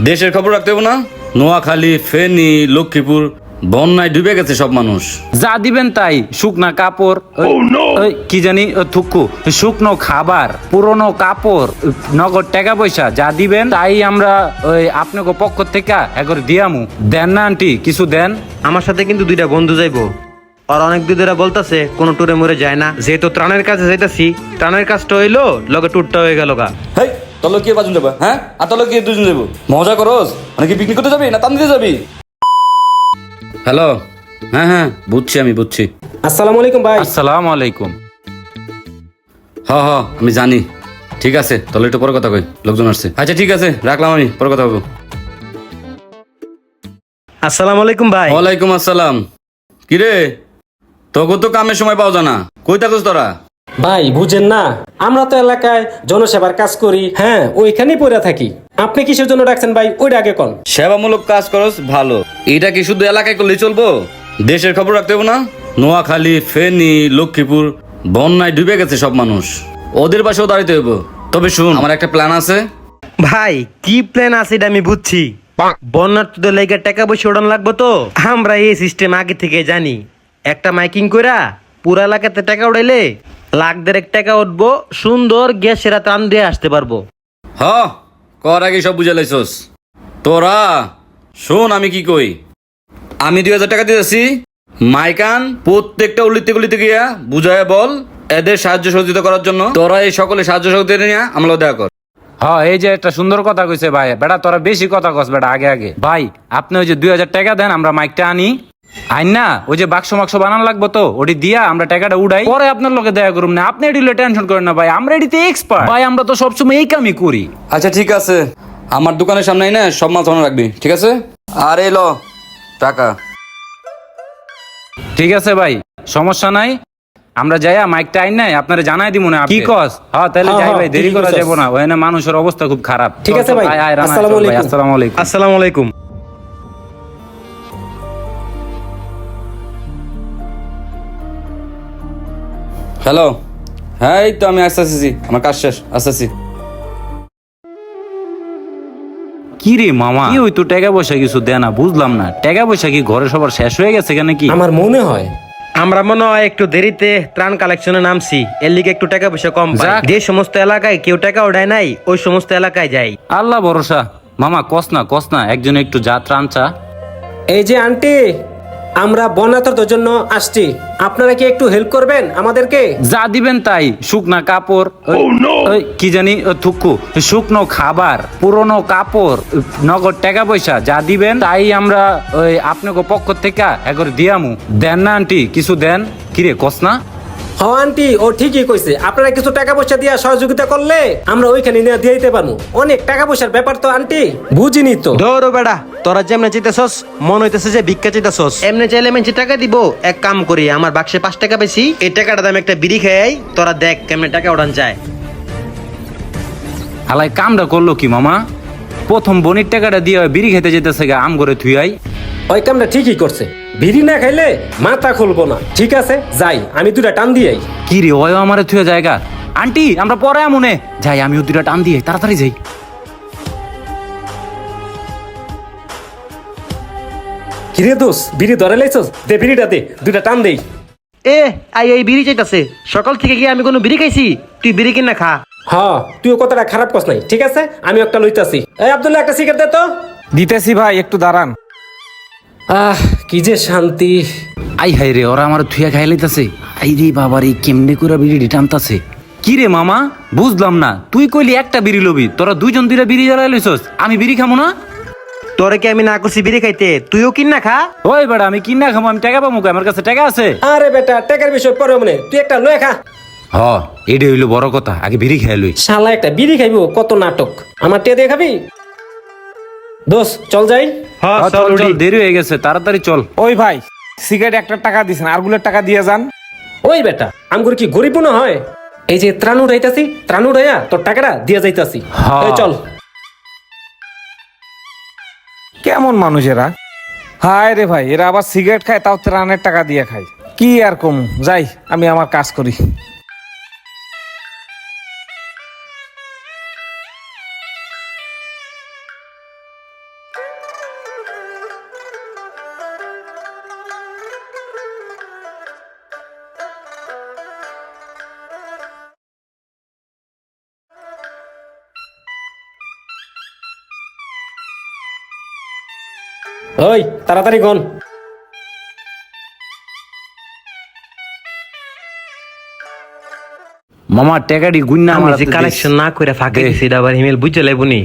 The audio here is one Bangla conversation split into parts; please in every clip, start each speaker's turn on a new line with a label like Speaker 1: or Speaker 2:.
Speaker 1: দেশের খবর রাখতে হবে না। নোয়াখালী ফেনী লক্ষ্মীপুর বন্যায় ডুবে গেছে সব মানুষ।
Speaker 2: যা দিবেন তাই শুকনা কাপড় ওই- ওই কি জানি ও থুক্কু শুকনো খাবার পুরনো কাপড় নগদ টাকা পয়সা যা দিবেন তাই আমরা ওই আপনাকে পক্ষ থেকে একবার দিয়ামু। দেন না আন্টি কিছু দেন?
Speaker 3: আমার সাথে কিন্তু দুইটা বন্ধু যাইবো। আর অনেক দুধেরা বলতাছে কোনো ট্যুরে মরে যায় না। যেহেতু ত্রাণের কাছে যাইতাছি ত্রাণের কাজটা হইল লগে ট্যুরটা হয়ে গেল গা।
Speaker 1: হেই! তাহলে কি পাঁচজন যাব হ্যাঁ? আর তাহলে কি দুজন যাব মজা করস? মানে কি পিকনিক করতে যাবি? না দিতে যাবি? হ্যালো। হ্যাঁ হ্যাঁ বুঝছি আমি বুঝছি।
Speaker 4: আসসালামু আলাইকুম ভাই।
Speaker 2: আসসালামু আলাইকুম।
Speaker 1: হ হ আমি জানি। ঠিক আছে তাহলে একটু পরে কথা কই লোকজন আসছে। আচ্ছা ঠিক আছে রাখলাম আমি পরে কথা বলব
Speaker 3: আসসালামু আলাইকুম ভাই।
Speaker 1: ওয়ালাইকুম আসসালাম। কিরে তোকে তো কামের সময় পাওয়া জানা কই থাকস তোরা?
Speaker 4: ভাই বুঝেন না। আমরা তো এলাকায় জনসেবার কাজ করি হ্যাঁ ওইখানেই পড়ে থাকি। আপনি কিসের জন্য ডাকছেন ভাই? ওইটা আগে কোন।
Speaker 1: সেবামূলক কাজ করস ভালো। এটা কি শুধু এলাকায় করলেই চলবো? দেশের খবর রাখতে হবে না? নোয়াখালী ফেনী লক্ষ্মীপুর বন্যায় ডুবে গেছে সব মানুষ। ওদের পাশেও দাঁড়িতে হইব। তবে শুন আমার একটা প্ল্যান আছে।
Speaker 3: ভাই কি প্ল্যান আছে এটা আমি বুঝছি। বন্যার বন্যার্থদের লেগে টাকা পয়সা ওড়ান লাগবে তো। আমরা এই সিস্টেম আগে থেকে জানি। একটা মাইকিং কইরা পুরা এলাকাতে টাকা উড়াইলে লাখ দেড়েক টাকা উঠবো সুন্দর গ্যাসেরা টান দিয়ে আসতে পারব।
Speaker 1: হ কর আগে সব বুঝে লাইছস। তোরা শোন আমি কি কই। আমি দুই হাজার টাকা দিয়েছি মাইকান প্রত্যেকটা উলিতে গুলিতে গিয়া বুঝায় বল এদের সাহায্য সহযোগিতা করার জন্য। তোরা এই সকলে সাহায্য সহযোগিতা নিয়ে আমলা দেয়া কর।
Speaker 2: হ্যাঁ এই যে একটা সুন্দর কথা কইছে ভাই। বেটা তোরা বেশি কথা কস বেটা আগে আগে। ভাই আপনি ওই যে দুই হাজার টাকা দেন আমরা মাইকটা আনি। আইন না ওই যে বাক্স মাক্স বানান লাগবো তো ওটি দিয়া আমরা টাকাটা উড়াই। পরে আপনার লোকে দেয়া করুম না আপনি এডিলে টেনশন করেন না ভাই আমরা এডিতে এক্সপার্ট ভাই আমরা তো সবসময় এই কামই করি।
Speaker 1: আচ্ছা ঠিক আছে। আমার দোকানের সামনে না সব মাল সামনে রাখবি ঠিক আছে? আর এই ল টাকা।
Speaker 2: ঠিক আছে ভাই সমস্যা নাই। আমরা যাইয়া মাইকটা আইন নাই আপনারা জানাই দিব না কি কস? হ্যাঁ তাহলে
Speaker 4: হ্যাঁ,
Speaker 2: যাই
Speaker 4: হ্যাঁ,
Speaker 2: ভাই দেরি করা। যাব না। ওখানে মানুষের অবস্থা খুব খারাপ।
Speaker 4: ঠিক আছে ভাই। আসসালামু আলাইকুম।
Speaker 2: আসসালামু আলাইকুম।
Speaker 3: আসসালামু আলাইকুম।
Speaker 1: হ্যালো হ্যাঁ এই তো আমি আসতে আসছি আমার কাজ শেষ আসতেছি
Speaker 2: কি রে মামা? কি ওই তো টাকা পয়সা কিছু দেয় না বুঝলাম না। টাকা পয়সা কি ঘরে সবার শেষ হয়ে গেছে কেন কি?
Speaker 4: আমার মনে হয়
Speaker 3: আমরা মনে হয় একটু দেরিতে ত্রাণ কালেকশনে নামছি। এর লিগে একটু টাকা পয়সা কম পাই। যে সমস্ত এলাকায় কেউ টাকা ওঠায় নাই ওই সমস্ত এলাকায় যাই।
Speaker 2: আল্লাহ ভরসা। মামা কস না কস না একজন একটু যা ত্রাণ চা।
Speaker 4: এই যে আন্টি আমরা বন্যাতর জন্য আসছি। আপনারা কি একটু হেল্প করবেন আমাদেরকে?
Speaker 2: যা দিবেন তাই শুকনা কাপড় ওই- ওই কি জানি ও থুক্কু শুকনো খাবার পুরনো কাপড় নগদ টাকা পয়সা যা দিবেন তাই আমরা ওই আপনাকে পক্ষ থেকে একবার দিয়ামু। দেন না আন্টি কিছু দেন? কিরে কস না?
Speaker 4: হ আন্টি ও ঠিকই কইছে। আপনারা কিছু টাকা পয়সা দিয়া সহযোগিতা করলে আমরা ওইখানে নিয়ে দিয়ে দিতে পারব। অনেক টাকা পয়সার ব্যাপার তো আন্টি। বুঝিনি তো।
Speaker 3: ধরো বেড়া তোরা যেমনে চাইতেছস মন হইতেছে যে ভিক্ষা চাইতেছস এমনি চাইলে মেনছে টাকা দিব এক কাম করি আমার বাক্সে পাঁচ টাকা বেশি এই টাকাটা দাম একটা বিড়ি খাই তোরা দেখ কেমনে টাকা উড়ান চায়
Speaker 2: হালাই কামটা করল কি মামা? প্রথম বনির টাকাটা দিয়ে বিড়ি খেতে যেতেছে গা আম করে থুয়াই
Speaker 4: ওই কামটা ঠিকই করছে। বিড়ি না খাইলে মাথা খুলবো না। ঠিক আছে? যাই আমি দুটা টান দিয়েই।
Speaker 2: কি রে ওয় আমারে থুয়ে জায়গা আন্টি আমরা পরে আমনে। যাই আমিও দুটা টান দিয়ে তাড়াতাড়ি যাই।
Speaker 4: কিরে দোষ বিড়ি ধরে লাইছস? দে বিড়িটা দে দুটা টান দেই।
Speaker 3: এ আই এই বিড়ি চাইতাছে। সকাল থেকে কি আমি কোনো বিড়ি খাইছি তুই বিড়ি কিনা খা।
Speaker 4: হ তুইও কথাটা খারাপ কস নাই ঠিক আছে? আমি একটা লইতাছি। এই আব্দুল্লাহ একটা সিগারেট দে তো।
Speaker 5: দিতেছি ভাই একটু দাঁড়ান।
Speaker 4: আহ কি যে শান্তি।
Speaker 2: আই হাই রে ওরা আমার থুয়া খাই লাইতাছে। আই রে বাবা রে কেমনে করে বিড়ি টানতাছে। কি রে মামা বুঝলাম না। তুই কইলি একটা বিড়ি লবি তোরা দুইজন দুইটা বিড়ি জ্বালাই লইছস আমি বিড়ি খামো না?
Speaker 3: তোরে কি আমি না করছি বিড়ি খাইতে? তুইও কিনা খা।
Speaker 2: ওই বেড়া আমি কিনা খামো আমি টাকা পাবো? আমার কাছে টাকা আছে?
Speaker 4: আরে বেটা টাকার বিষয় পরে মনে তুই একটা লয়ে খা।
Speaker 2: হ এটা হইল বড় কথা আগে বিড়ি খাই লই।
Speaker 4: শালা একটা বিড়ি খাইবো কত নাটক। আমার টিয়া দিয়ে খাবি? দোষ চল যাই।
Speaker 3: হ্যাঁ
Speaker 2: চল চল দেরি হয়ে গেছে তাড়াতাড়ি চল।
Speaker 5: ওই ভাই সিগারেট একটা টাকা দিছেন আরগুলোর টাকা দিয়ে যান।
Speaker 4: ওই বেটা আমগুর কি গরিব না হয়? এই যে ত্রাণ উঠাইতাছি ত্রাণ উঠাইয়া তোর টাকাটা দিয়ে যাইতাছি।
Speaker 2: হ্যাঁ।
Speaker 4: চল।
Speaker 5: কেমন মানুষ এরা? হায় রে ভাই এরা আবার সিগারেট খায় তাও ত্রাণের টাকা দিয়ে খায়। কি আর কম যাই আমি আমার কাজ করি।
Speaker 4: ওই তাড়াতাড়ি গন।
Speaker 2: মামা টাকাটি গুন্না
Speaker 3: আমি
Speaker 2: আমার
Speaker 3: যে কালেকশন না করে ফাঁকে দিছি এটা আবার হিমেল বুঝে লাইবনি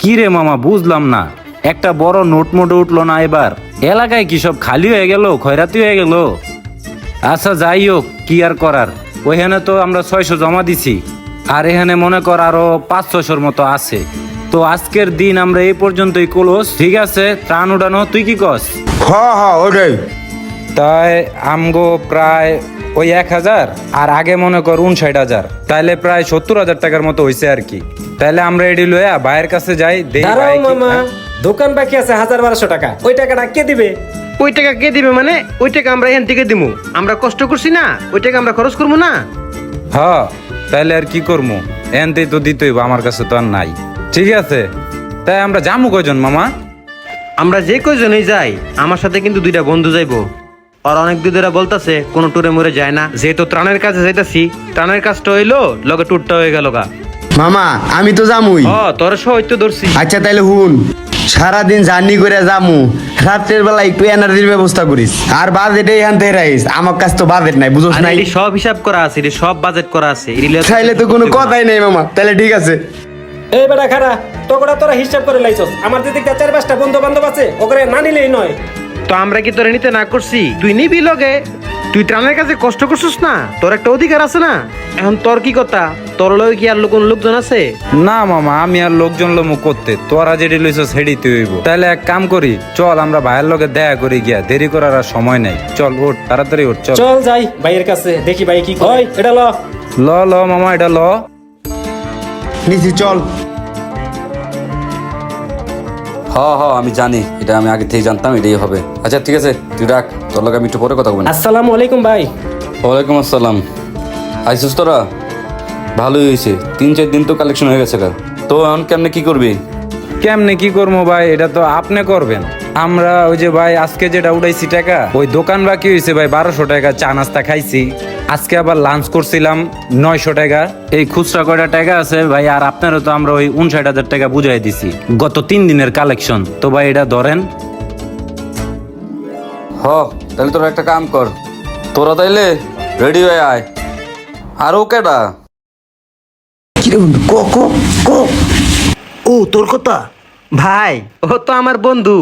Speaker 2: কি রে মামা বুঝলাম না। একটা বড় নোট মোটে উঠল না এবার। এলাকায় কি সব খালি হয়ে গেল খয়রাতি হয়ে গেল? আচ্ছা যাই হোক কি আর করার? ওইখানে তো আমরা ছয়শো জমা দিছি। আর এখানে মনে কর আরও পাঁচ ছশোর মতো আছে। তো আজকের দিন আমরা এই পর্যন্তই ক্লোজ ঠিক আছে? ত্রাণ উঠানো তুই কি কস
Speaker 6: হ্যাঁ হ্যাঁ ওটাই।
Speaker 2: তাই আমগো প্রায় ওই এক হাজার আর আগে মনে কর উনষাট হাজার। তাইলে প্রায় সত্তর হাজার টাকার মতো হয়েছে আর কি। তাইলে আমরা এডি লইয়া ভাইয়ের কাছে যাই দেই
Speaker 4: দাঁড়াও
Speaker 2: ভাই কি-
Speaker 4: মামা দোকান বাকি আছে হাজার বারোশো টাকা। ওই টাকাটা কে দিবে?
Speaker 3: ওই টাকা কে দিবে মানে? ওই টাকা আমরা এখান থেকে দিমু। আমরা কষ্ট করছি না? ওই টাকা আমরা খরচ করব না?
Speaker 2: হ্যাঁ তাইলে আর কি করব এনতেই তো দিতেই আমার কাছে তো আর নাই। ঠিক আছে। তাই আমরা যামু কয়জন মামা?
Speaker 3: আমরা যে কয়জনই যাই আমার সাথে কিন্তু দুইটা বন্ধু যাইবো। আর অনেক দুধেরা বলতাছে কোনো টুরে মুরে যায় না। যেহেতু ত্রাণের কাছে যাইতাছি ত্রাণের কাজটা হইল লগে টুরটা হয়ে গেল গা।
Speaker 6: মামা আমি তো যামুই।
Speaker 3: হ তোর সহ তো ধরছি।
Speaker 6: আচ্ছা তাইলে হুন সারাদিন জার্নি করে যামু। রাত্রের বেলা একটু এনার্জির ব্যবস্থা করিস। আর বাজেট এখান থেকে রাখিস। আমার কাছে তো বাজেট নাই বুঝোস নাই?
Speaker 3: সব হিসাব করা আছে সব বাজেট করা আছে। লইয়া-
Speaker 6: তো কোনো কথাই নেই মামা। তাহলে ঠিক আছে।
Speaker 4: এই বেটা খারা তোকরা তোরা হিসাব করে লাইছস। আমার দিদিকে চার পাঁচটা বন্ধু বান্ধব আছে ওকে না নিলেই নয়।
Speaker 3: তো আমরা কি তোরে নিতে না করছি? তুই নিবি লগে? তুই ত্রাণের কাছে কষ্ট করছিস না? তোর একটা অধিকার আছে না? এখন তোর কি কথা? তোর লগে কি আর কোন লোকজন আছে?
Speaker 2: না মামা আমি আর লোকজন লমু করতে। তোরা যেটি লইছ সেডিতে হইব। তাহলে এক কাম করি চল আমরা ভাইয়ের লগে দেখা করি গিয়া দেরি করার আর সময় নাই। চল ওঠ তাড়াতাড়ি ওঠ চল।
Speaker 4: চল যাই ভাইয়ের কাছে দেখি ভাই কি কয় এটা ল।
Speaker 2: ল ল মামা এটা ল।
Speaker 6: নিচি চল।
Speaker 1: হ হ আমি জানি। এটা আমি আগে থেকে জানতাম এটাই হবে। আচ্ছা ঠিক আছে তুই রাখ। তোর লোক আমি একটু পরে কথা বলব।
Speaker 4: আসসালামু আলাইকুম ভাই।
Speaker 1: ওয়ালাইকুম আসসালাম। আইসুস তোরা? ভালোই হয়েছে। তিন চার দিন তো কালেকশন হয়ে গেছে। তো এখন কেমনে কি করবি?
Speaker 2: কেমনে কি করব ভাই? এটা তো আপনি করবেন। আমরা ওই যে ভাই আজকে যেটা উঠাইছি টাকা ওই দোকান বাকি হয়েছে ভাই বারোশো টাকা চা নাস্তা খাইছি। আজকে আবার লাঞ্চ করছিলাম নয়শো টাকা। এই খুচরা কয়টা টাকা আছে ভাই আর আপনারও তো আমরা ওই উনষাট হাজার টাকা বুঝাই দিছি। গত তিন দিনের কালেকশন তো ভাই এটা ধরেন।
Speaker 1: হ তাহলে তোরা একটা কাম কর। তোরা তাইলে রেডি হয়ে আয়। আর ও কেডা?
Speaker 6: কিরে বন্ধু? ক ক ক?
Speaker 3: ও তোর কথা? ভাই ও তো আমার বন্ধু।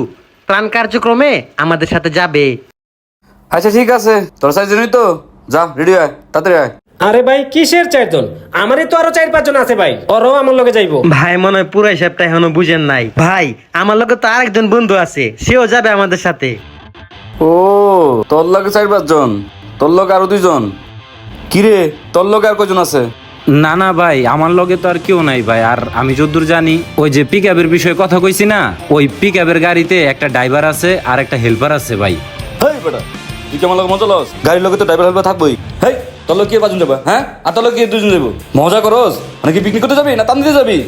Speaker 3: ত্রাণ কার্যক্রমে আমাদের সাথে যাবে।
Speaker 1: আচ্ছা ঠিক আছে। তোর জন্যই তো। যা রেডি হয় তাড়াতাড়ি আয়।
Speaker 4: আরে ভাই কিসের চারজন? আমারই তো আরও চার পাঁচজন আছে ভাই। ওরও আমার লগে যাইবো।
Speaker 3: ভাই মনে হয় পুরো হিসাবটা এখনও বুঝেন নাই। ভাই আমার লগে তো আরেকজন বন্ধু আছে সেও যাবে আমাদের সাথে।
Speaker 1: ও তোর লগে চার পাঁচজন তোর লগে আরও দুইজন। কিরে তোর লগে আর কজন আছে?
Speaker 2: না না ভাই, আমার লগে তো আর কেউ নাই ভাই। আর আমি যদ্দূর জানি, ওই যে পিক আপের বিষয়ে কথা কইছি না, ওই পিক আপের গাড়িতে একটা ড্রাইভার আছে আর একটা হেল্পার আছে ভাই।
Speaker 1: হেই বেটা মজা লস? গাড়ির লগে তো ড্রাইভার কি হ্যাঁ? আর দুজন যাব? মজা করস? মানে কি পিকনিক করতে যাবি না তান দিতে যাবি?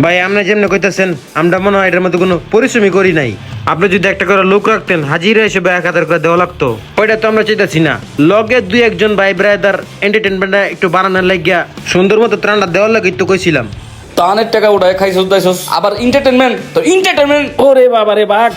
Speaker 3: ভাই আপনি যেমনি কইতেছেন আমরা মনে হয় এটার মধ্যে কোনো পরিশ্রমই করি নাই। আপনি যদি একটা করে লোক রাখতেন হাজিরা হিসেবে এক হাজার করে দেওয়া লাগতো। ওইটা তো আমরা চাইতেছি না। লগে দুই একজন ভাই ব্রাদার এন্টারটেনমেন্ট একটু বানানোর লাগিয়া সুন্দর মতো ত্রাণটা দেওয়ার লাগে তো কইছিলাম।
Speaker 1: তানের টাকা উঠায় খাইছস দাইছস। আবার এন্টারটেনমেন্ট তো এন্টারটেনমেন্ট
Speaker 4: ওরে বাবা রে বাঘ।